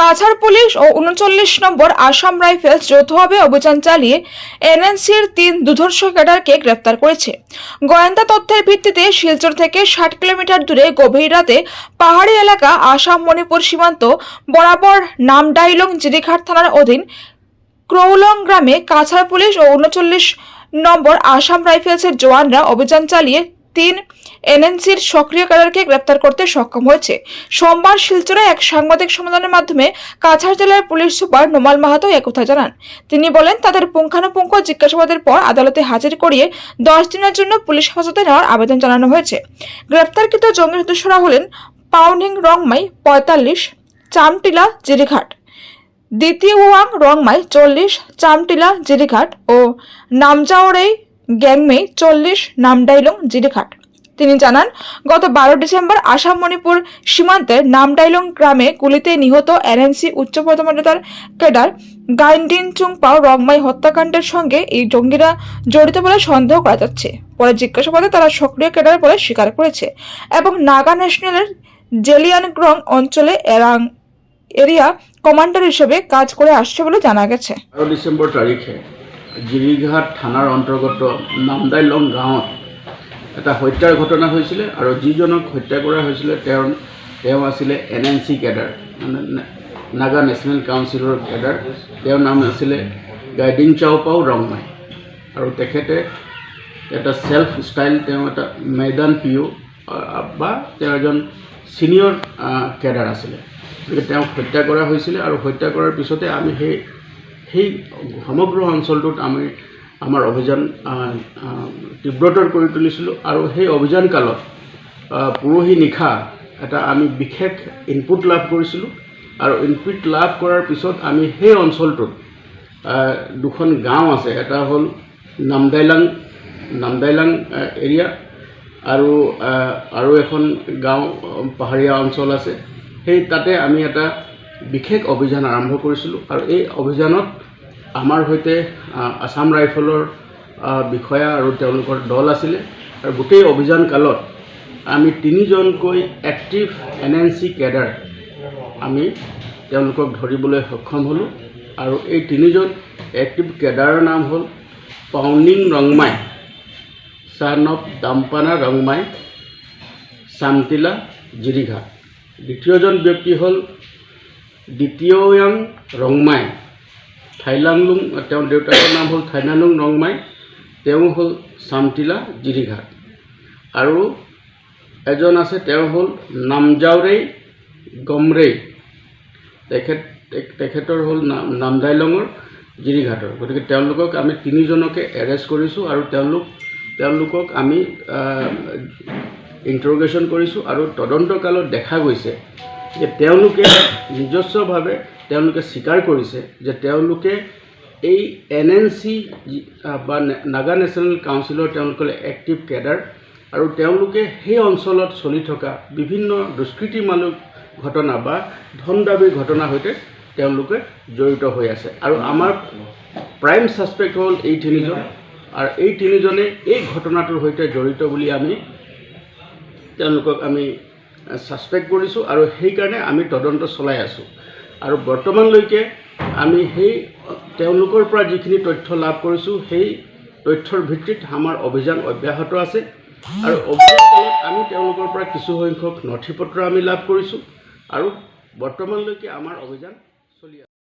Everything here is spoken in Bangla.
কাছাড় পুলিশ ও উনচল্লিশ নম্বর আসাম রাইফেলস যৌথভাবে অভিযান চালিয়ে এনএনসির তিন দুধর্ষ ক্যাডারকে গ্রেপ্তার করেছে। গোয়েন্দা তথ্যের ভিত্তিতে শিলচর থেকে ষাট কিলোমিটার দূরে গভীর রাতে পাহাড়ি এলাকা আসাম মণিপুর সীমান্ত বরাবর নামডাইলং জিরিঘাট থানার অধীন ক্রৌলং গ্রামে কাছাড় পুলিশ ও উনচল্লিশ নম্বর আসাম রাইফেলসের জওয়ানরা অভিযান চালিয়ে তিন এনএনসির সক্রিয় ক্যাডারকে গ্রেপ্তার করতে সক্ষম হয়েছে। সোমবার শিলচরে এক সাংবাদিক সম্মেলনের মাধ্যমে কাছাড় জেলার পুলিশ সুপার নোমাল মাহাতো একথা জানান। তিনি বলেন, তাদের পুঙ্খানুপুঙ্খ জিজ্ঞাসাবাদের পর আদালতে হাজির করিয়ে দশ দিনের জন্য পুলিশ হেফাজতে নেওয়ার আবেদন জানানো হয়েছে। গ্রেপ্তারকৃত জঙ্গি সদস্যরা হলেন পাউনিং রংমাই পঁয়তাল্লিশ, চামটিলা জিরিঘাট, দ্বিতীয় ওয়াং রংমাই চল্লিশ, চামটিলা জিরিঘাট ও নামজাওরেই গ্যাংমে চল্লিশ নামডাইলং জিরিঘাট তিনি জানান, গত বারো ডিসেম্বর আসাম মণিপুর সীমান্তের নামডাইলং গ্রামে গুলিতে নিহত এনএনসি উচ্চ পদমর্যাদার ক্যাডার গাইন্ডিন চুংপাও রংমাই হত্যাকাণ্ডের সঙ্গে এই জঙ্গিরা জড়িত বলে সন্দেহ করা যাচ্ছে। পরে জিজ্ঞাসাবাদে তারা সক্রিয় ক্যাডার বলে স্বীকার করেছে এবং নাগা ন্যাশনালের জেলিয়ানগ্রং অঞ্চলে এরাং এরিয়া কমান্ডার হিসেবে কাজ করে আসছে বলে জানা গেছে। বাৰ ডিচেম্বৰ গিৰিঘাট থানাৰ অন্তৰ্গত নামদাইলং গাঁৱত এটা হত্যাৰ ঘটনা হৈছিলে আৰু যিজনক হত্যা কৰা হৈছিলে তেওঁৰ, তেওঁ আছিলে এন এন চি কেডাৰ মানে নাগা নেশ্যনেল কাউন্সিলৰ কেডাৰ। তেওঁৰ নাম আছিলে গাইডিং চাওপাও ৰংমাই। আৰু তেখেতে এটা ছেল্ফ ষ্টাইল তেওঁ এটা মৈদান পি বা তেওঁ এজন ছিনিয়ৰ কেডাৰ আছিলে। গতিকে তেওঁক হত্যা কৰা হৈছিলে আৰু হত্যা কৰাৰ পিছতে আমি সেই সেই সমগ্ৰ অঞ্চলটোত আমি আমাৰ অভিযান তীব্ৰতৰ কৰি তুলিছিলোঁ আৰু সেই অভিযান কালত পৰহি নিশা এটা আমি বিশেষ ইনপুট লাভ কৰিছিলোঁ আৰু ইনপুট লাভ কৰাৰ পিছত আমি সেই অঞ্চলটোত দুখন গাঁও আছে এটা হ'ল নামদাইলাং নামদাইলাং এৰিয়া আৰু আৰু এখন গাঁও পাহাৰীয়া অঞ্চল আছে। সেই তাতে আমি এটা বিশেষ অভিযান আৰম্ভ কৰিছিলোঁ। আৰু এই অভিযানত আমাৰ সৈতে আছাম ৰাইফলৰ বিষয়া আৰু তেওঁলোকৰ দল আছিলে। আৰু গোটেই অভিযান কালত আমি তিনিজনকৈ active N N C cadre আমি তেওঁলোকক ধৰিবলৈ সক্ষম হ'লোঁ। আৰু এই তিনিজন এক্টিভ কেডাৰৰ নাম হ'ল পাউনিং ৰংমাই, চান অফ দাম্পানা ৰংমাই, চামটিলা জিৰিঘাট দ্বিতীয়জন ব্যক্তি হ'ল দ্বিতীয়য়াং ৰংমাই। থাইলাংলুং তেওঁৰ দেউতাকৰ নাম হ'ল থাইলাংলুং ৰংমাই। তেওঁ হ'ল চামটিলা জিৰিঘাট। আৰু এজন আছে তেওঁ হ'ল নামজাওৰেই গমৰেই। তেখেত তেখেতৰ হ'ল নাম নামদাইলঙৰ জিৰিঘাটৰ। গতিকে তেওঁলোকক আমি তিনিজনকে এৰেষ্ট কৰিছোঁ আৰু তেওঁলোক তেওঁলোকক আমি ইণ্টাৰগেশ্যন কৰিছোঁ আৰু তদন্তকালত দেখা গৈছে যে তেওঁলোকে নিজস্বভাৱে তেওঁলোকে স্বীকাৰ কৰিছে যে তেওঁলোকে এই এন এন চি বা নাগা নেশ্যনেল কাউন্সিলৰ তেওঁলোকে এক্টিভ কেডাৰ আৰু তেওঁলোকে সেই অঞ্চলত চলি থকা বিভিন্ন দুষ্কৃতিমূলক ঘটনা বা ধন দাবীৰ ঘটনাৰ সৈতে তেওঁলোকে জড়িত হৈ আছে। আৰু আমাৰ প্ৰাইম ছাছপেক্ট হ'ল এই তিনিজন। আৰু এই তিনিজনে এই ঘটনাটোৰ সৈতে জড়িত বুলি আমি তেওঁলোকক আমি ছাছপেক্ট কৰিছোঁ আৰু সেইকাৰণে আমি তদন্ত চলাই আছোঁ। আৰু বৰ্তমানলৈকে আমি সেই, তেওঁলোকৰ পৰা যিখিনি তথ্য লাভ কৰিছোঁ, সেই তথ্যৰ ভিত্তিত আমাৰ অভিযান অব্যাহত আছে। আৰু অভিযানকালত আমি তেওঁলোকৰ পৰা কিছু সংখ্যক নথি পত্ৰ আমি লাভ কৰিছোঁ। আৰু বৰ্তমানলৈকে আমাৰ অভিযান